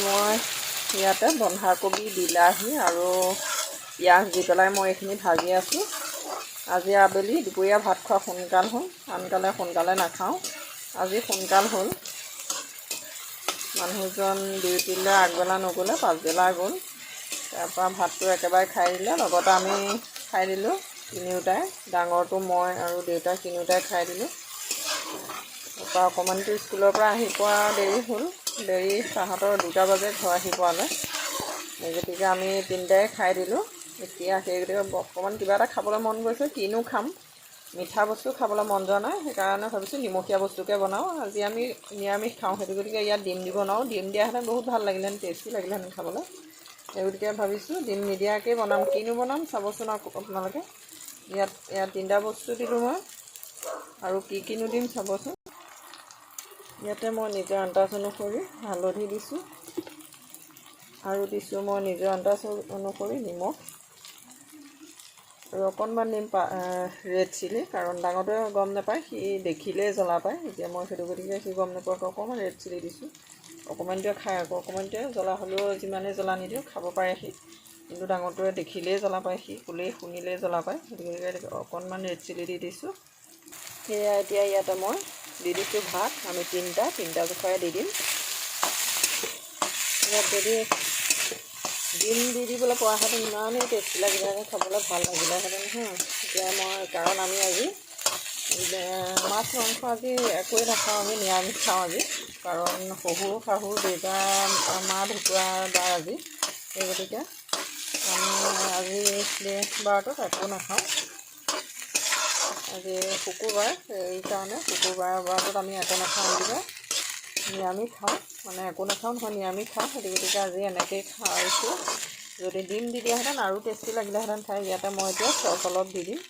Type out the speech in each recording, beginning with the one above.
মই ইয়াতে বন্ধাকবি বিলাহী আৰু পিঁয়াজ দি পেলাই মই এইখিনি ভাজি আছোঁ। আজি আবেলি দুপৰীয়া ভাত খোৱা সোনকাল হ'ল আনকালে সোনকালে নাখাওঁ। আজি সোনকাল হ'ল। মানুহজন ডিউটিলৈ আগবেলা নগ'লে পাছবেলা গ'ল। তাৰপৰা ভাতটো একেবাৰে খাই দিলে লগতে আমি খাই দিলোঁ তিনিওটাই। ডাঙৰটো মই আৰু দেউতাক তিনিওটাই খাই দিলোঁ। তাৰপৰা অকণমানটো স্কুলৰ পৰা আহি পোৱা দেৰি হ'ল। দেৰি তাহাঁতৰ দুটা বাজে, ঘৰ আহি পোৱালৈ গতিকে আমি তিনিটাই খাই দিলোঁ। এতিয়া সেই গতিকে অকণমান কিবা এটা খাবলৈ মন গৈছে, কিনো খাম? মিঠা বস্তু খাবলৈ মন যোৱা নাই, সেইকাৰণে ভাবিছোঁ নিমখীয়া বস্তুকে বনাওঁ। আজি আমি নিৰামিষ খাওঁ, সেইটো গতিকে ইয়াত ডিম দিব নোৱাৰোঁ। ডিম দিয়াহেঁতেন বহুত ভালো লাগিলেহেঁতেন টেষ্টি লাগিলেহেঁতেন খাবলৈ। সেই গতিকে ভাবিছোঁ ডিম নিদিয়াকৈ বনাম। কিনো বনাম চাবচোন আকৌ আপোনালোকে। ইয়াত ইয়াত তিনিটা বস্তু দিলোঁ মই। আৰু কি কিনো দিম চাবচোন। ইয়াতে মই নিজৰ আন্দাজ অনুসৰি হালধি দিছোঁ আৰু দিছোঁ মই নিজৰ আন্দাজ অনুসৰি নিমখ। আৰু অকণমান পা ৰেড চিলি কাৰণ ডাঙৰটোৱে গম নাপায় সি দেখিলেই জ্বলা পায়। এতিয়া মই সেইটো গতিকে সি গম নোপোৱাকৈ অকণমান ৰেড চিলি দিছোঁ। অকণমানটোৱে খায় আকৌ অকণমানটোৱে জ্বলা হ'লেও যিমানেই জ্বলা নিদিওঁ খাব পাৰে সি। কিন্তু ডাঙৰটোৱে দেখিলেই জ্বলা পায় সি ক'লেই শুনিলেই জ্বলা পায়। গতিকে অকণমান ৰেড চিলি দি দিছোঁ। সেয়া এতিয়া ইয়াতে মই দি দিছোঁ ভাত। আমি তিনিটা তিনিটা জোখাৰে দি দিম। যদি ডিম দি দিবলৈ পোৱাহেঁতেন ইমানেই টেষ্টি লাগিলেহেঁতেন খাবলৈ ভালো লাগিলেহেঁতেন হা এতিয়া মই কাৰণ আমি আজি মাছ, মাংস আজি একোৱেই নাখাওঁ আমি নিৰামিষ খাওঁ আজি কাৰণ শহুৰ শাহু দেউতা মা ঢুকুৱাৰ বাৰ আজি সেই গতিকে আমি আজি বাৰটোত একো নাখাওঁ আজি শুকুৰবাৰ সেইকাৰণে শুকুৰবাৰ বাৰটোত আমি একো নাখাওঁ গতিকে নিৰামিষ খাওঁ মানে একো নাখাওঁ নহয় নিৰামিষ খাওঁ। সেইটো গতিকে আজি এনেকৈয়ে খাইছোঁ। যদি ডিম দি দিয়াহেঁতেন আৰু টেষ্টি লাগিলেহেঁতেন খাই ইয়াতে মই এতিয়া চচ অলপ দি দিম।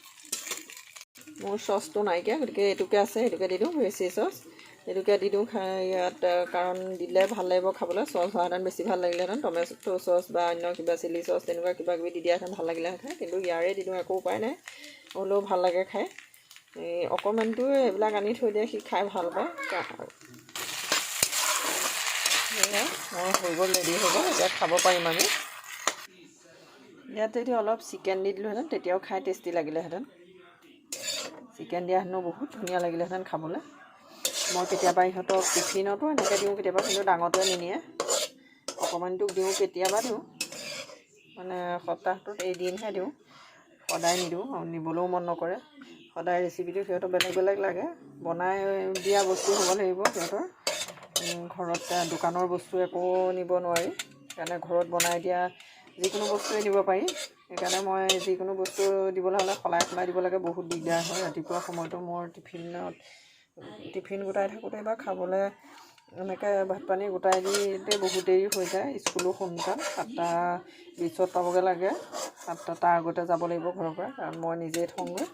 মোৰ চচটো নাইকিয়া গতিকে এইটোকে আছে সেইটোকে দি দিওঁ ভেচি চচ। সেইটোকে দি দিওঁ খাই ইয়াত কাৰণ দিলে ভাল লাগিব খাবলৈ চচ হোৱাহেঁতেন বেছি ভাল লাগিলেহেঁতেন। টমেটো চচ বা অন্য কিবা চিলি চচ তেনেকুৱা কিবা কিবি দি দিয়াহেঁতেন ভাল লাগিলেহেঁতেন কিন্তু ইয়াৰে দি দিওঁ একো উপায় নাই। হ'লেও ভাল লাগে খাই। এই অকণমানটোৱে এইবিলাক আনি থৈ দিয়ে সি খাই ভাল পায়। হৈ গ'ল ৰেডি হৈ গ'ল এতিয়া খাব পাৰিম আমি। ইয়াত যদি অলপ চিকেন দি দিলোঁহেঁতেন তেতিয়াও খাই টেষ্টি লাগিলেহেঁতেন চিকেন দিয়াহেঁতেনো বহুত ধুনীয়া লাগিলেহেঁতেন খাবলৈ। মই কেতিয়াবা ইহঁতক টিফিনতো এনেকৈ দিওঁ কেতিয়াবা কিন্তু ডাঙৰটোৱে নিনিয়ে। অকণমানটোক দিওঁ কেতিয়াবা দিওঁ। মানে সপ্তাহটোত এদিনহে দিওঁ। সদায় নিদিওঁ নিবলৈও মন নকৰে। সদায় ৰেচিপিটো সিহঁতৰ বেলেগ বেলেগ লাগে। বনাই দিয়া বস্তু হ'ব লাগিব সিহঁতৰ। ঘৰত দোকানৰ বস্তু একো নিব নোৱাৰি। সেইকাৰণে ঘৰত বনাই দিয়া যিকোনো বস্তুৱে দিব পাৰি। সেইকাৰণে মই যিকোনো বস্তু দিবলৈ হ'লে সলাই সলাই দিব লাগে। বহুত দিগদাৰ হয়। ৰাতিপুৱা সময়তো মোৰ টিফিনত টিফিন গোটাই থাকোঁতে বা খাবলৈ এনেকৈ ভাত পানী গোটাই দিওঁতে বহুত দেৰি হৈ যায়। স্কুলো সোনকাল সাতটা বিছত পাবগৈ লাগে। সাতটা তাৰ আগতে যাব লাগিব ঘৰৰ পৰা। কাৰণ মই নিজেই থওঁগৈ।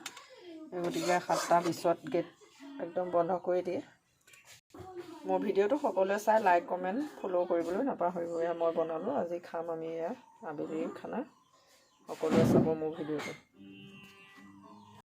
গতিকে সাতটা বিছত গেট একদম বন্ধ কৰি দিয়ে। মোৰ ভিডিঅ'টো সকলোৱে চাই লাইক কমেণ্ট ফ'ল' কৰিবলৈ নাপাহৰিব এয়া মই বনালোঁ আজি খাম আমি এয়া আবেলিৰ খানা। সকলোৱে চাব মোৰ ভিডিঅ'টো।